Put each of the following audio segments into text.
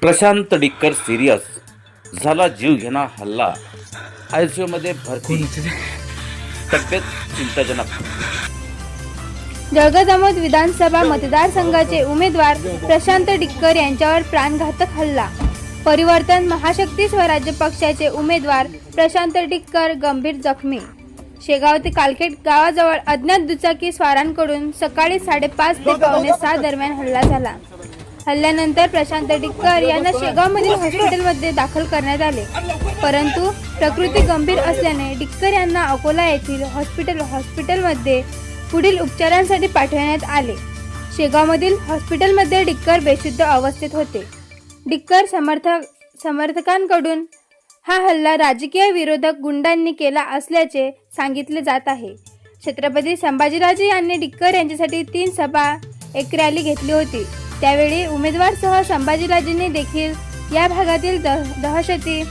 Prashant decker serious. झाला जीव घेणा हल्ला. आयसीयू मध्ये भरती. तब्येत चिंताजनक. जळगाव जामोद विधानसभा मतदारसंघाचे उमेदवार प्रशांत डिक्कर यांच्यावर प्राणघातक हल्ला. परिवर्तन महाशक्ती स्वराज्य पक्षाचे उमेदवार प्रशांत डिक्कर गंभीर जखमी. शेगाव ते कालखेड गावाजवळ अज्ञात दुचाकी स्वारांकडून सकाळी साडेपाच ते पावणे सहा दरम्यान हल्ला झाला. हल्ल्यानंतर प्रशांत डिक्कर यांना शेगावमधील हॉस्पिटलमध्ये दाखल करण्यात आले. परंतु प्रकृती गंभीर असल्याने डिक्कर यांना अकोला येथील हॉस्पिटल हॉस्पिटलमध्ये पुढील उपचारांसाठी पाठवण्यात आले. शेगावमधील हॉस्पिटलमध्ये डिक्कर बेशुद्ध अवस्थेत होते. डिक्कर समर्थक समर्थकांकडून हा हल्ला राजकीय विरोधक गुंडांनी केला असल्याचे सांगितले जात आहे. छत्रपती संभाजीराजे यांनी डिक्कर यांच्यासाठी तीन सभा एक रॅली घेतली होती. त्यावेळी उमेदवारसह संभाजीराजेंनी देखील या भागातील दह दहशती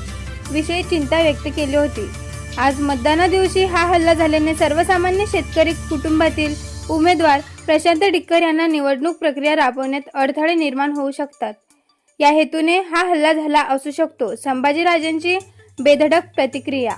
विषयी चिंता व्यक्त केली होती. आज मतदाना दिवशी हा हल्ला झाल्याने सर्वसामान्य शेतकरी कुटुंबातील उमेदवार प्रशांत डिक्कर यांना निवडणूक प्रक्रिया राबवण्यात अडथळे निर्माण होऊ शकतात. या हेतूने हा हल्ला झाला असू शकतो. संभाजीराजेंची बेधडक प्रतिक्रिया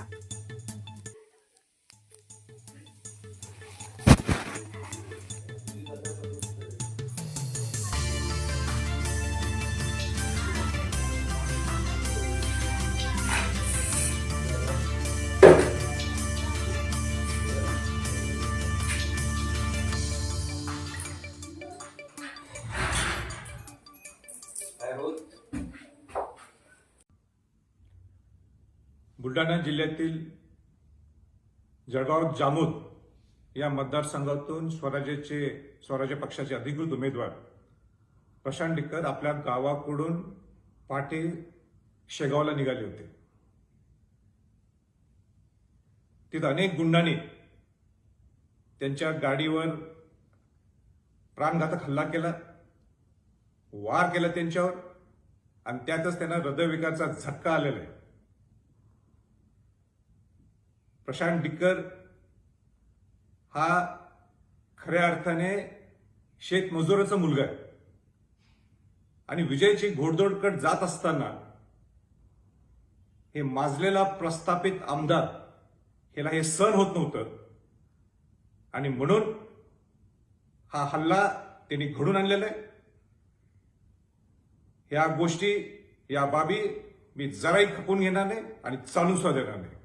बुलढाणा जिल्ह्यातील जळगाव जामोद या मतदारसंघातून स्वराज्याचे स्वराज्य पक्षाचे अधिकृत उमेदवार प्रशांत डिक्कर आपल्या गावाकडून पाटे शेगावला निघाले होते. तिथं अनेक गुंडांनी त्यांच्या गाडीवर प्राणघातक हल्ला केला वार केला त्यांच्यावर आणि त्यातच त्यांना हृदयविकाराचा झटका आलेला आहे. प्रशांत डिक्कर हा खऱ्या अर्थाने शेतमजुराचा मुलगा आहे. आणि विजयची घोडदोडकट जात असताना हे माजलेला प्रस्थापित आमदार ह्याला हे सहन होत नव्हतं. आणि म्हणून हा हल्ला त्यांनी घडून आणलेला आहे. या गोष्टी या बाबी मी जराही खपून घेणार नाही आणि चालू सुद्धा देणार नाही.